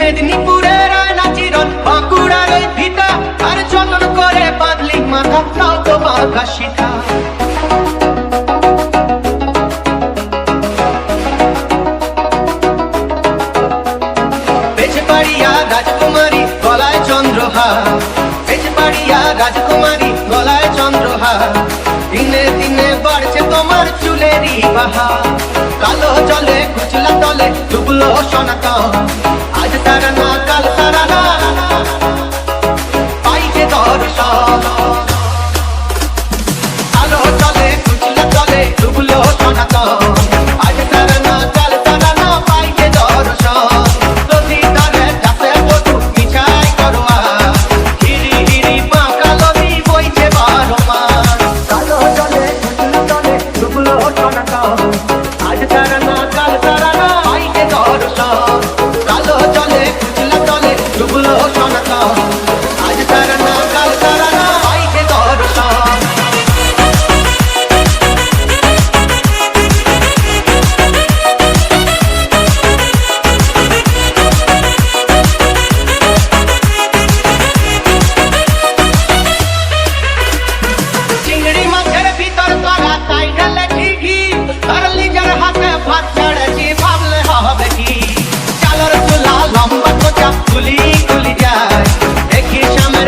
মেদিনীপুরের আয়না চিরন বাঁকুড়ার ওই ভিটা। আর যতন করে বাঁধলি মাথা, তাও তো বাঁকা শিখা বেজবাড়িয়া রাজকুমারী গলায় চন্দ্রহার। বেজবাড়িয়া রাজকুমারী গলায় চন্দ্রহার। দিনে দিনে বাড়ছে তোমার চুলেরই বাহার।